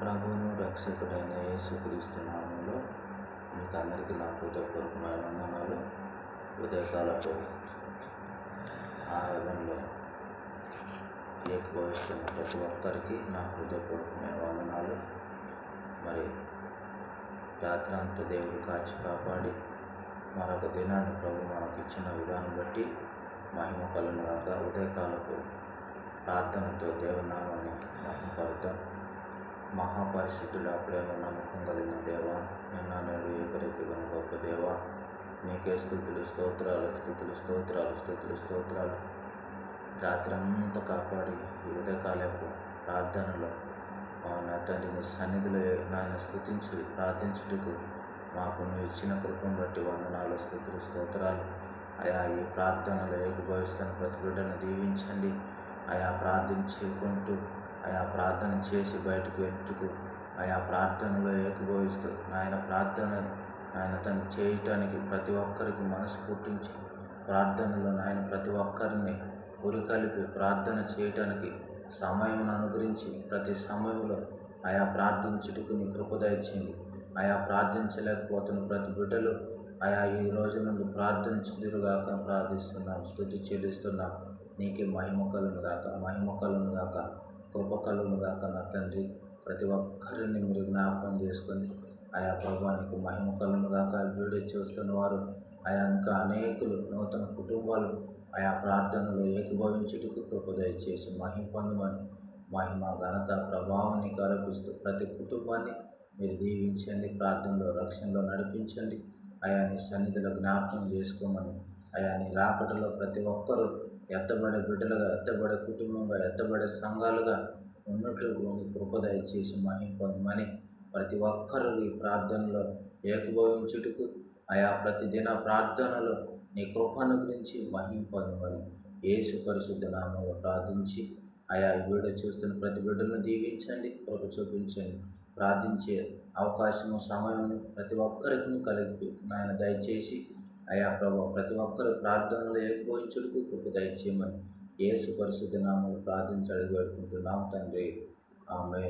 ప్రభువును రక్షకుడైన యేసుక్రీస్తు నామంలో మీకు అందరికీ నా హృదయపూర్వకమైన వందనాలు. ఉదయకాలపు ఆరాధనలో ఏకభవిస్తున్న ప్రతి ఒక్కరికి నా హృదయపూర్వకమైన వందనాలు. మరి రాత్రంతా దేవుడు కాచి కాపాడి మరొక దినాన్ని ప్రభు మనకు ఇచ్చిన విధానం బట్టి మహిమ కలను కాక ఉదయకాలపు ప్రార్థనతో దేవుని మహాపరిశుద్ధుడు ప్రేమ నమ్మకం కలిగిన దేవ నిన్న నేడు ఏకరీతిగా గొప్ప దేవ. నీకే స్థుతులు స్తోత్రాలు స్థుతులు స్తోత్రాలు స్థుతులు స్తోత్రాలు. రాత్రి అంతా కాపాడి ఈ ఉదయకాలపు ప్రార్థనలో నా తండ్రి నీ సన్నిధిలో నాయన స్థుతించి ప్రార్థించుటకు మాకు నువ్వు ఇచ్చిన కృపను బట్టి వందనాలు స్థుతులు స్తోత్రాలు. అయా ఈ ప్రార్థనలో ఏకభవిస్తున్న ప్రతి బిడ్డను దీవించండి. ఆయా ప్రార్థించుకుంటూ ఆయా ప్రార్థన చేసి బయటకు ఎత్తుకు ఆయా ప్రార్థనలో ఏకభవిస్తూ నాయన ప్రార్థన ఆయన తను చేయటానికి ప్రతి ఒక్కరికి మనసు పుట్టించి ప్రార్థనలో నాయన ప్రతి ఒక్కరిని ఉరికలిపి ప్రార్థన చేయటానికి సమయం అనుగ్రహించి ప్రతి సమయంలో ఆయా ప్రార్థించుటకు నీ కృప ఆయా ప్రార్థించలేకపోతున్న ప్రతి బిడ్డలు ఆయా ఈ రోజు నుండి ప్రార్థించుదురుగాక ప్రార్థిస్తున్నాం స్థుతి చెల్లిస్తున్నాం. నీకే మహిమ కలును గాక మహిమ కలును గాక కృప కలును నా తండ్రి. ప్రతి ఒక్కరిని మీరు జ్ఞాపకం చేసుకొని ఆయా ప్రభానికి మహిమ కలును గాక. వీడియో చూస్తున్న వారు ఆయా ఇంకా అనేకులు నూతన కుటుంబాలు ఆయా ప్రార్థనలు ఏకీభవించుటకు కృప దయచేసి మహిమ పొందమని మహిమ ఘనత ప్రభావాన్ని కల్పిస్తూ ప్రతి కుటుంబాన్ని మీరు దీవించండి ప్రార్థనలో రక్షణలో నడిపించండి. ఆయా సన్నిధిలో జ్ఞాపకం చేసుకోమని ఆయా నీ రాకటలో ప్రతి ఒక్కరూ ఎత్తబడే బిడ్డలుగా ఎత్తబడే కుటుంబంగా ఎత్తబడే సంఘాలుగా ఉన్నట్లు నీ కృప దయచేసి మహిమ పొందమని ప్రతి ఒక్కరూ ఈ ప్రార్థనలో ఏకభవించుటకు ఆయా ప్రతిదిన ప్రార్థనలో నీ కృపను గురించి మహిమ పొందమని యేసు పరిశుద్ధ నామంలో ప్రార్థించి ఆయా వీడియో చూస్తున్న ప్రతి బిడ్డలను దీవించండి కృప చూపించండి ప్రార్థించే అవకాశము సమయం ప్రతి ఒక్కరికి కలిగి నాయన దయచేసి అయా ప్రభు ప్రతి ఒక్కరు ప్రార్థనలు ఏకభవించుటకు కృప దయచేయమని యేసు పరిశుద్ధ నామలు ప్రార్థించి అడిగి పెట్టుకుంటున్నాం తండ్రి. ఆమె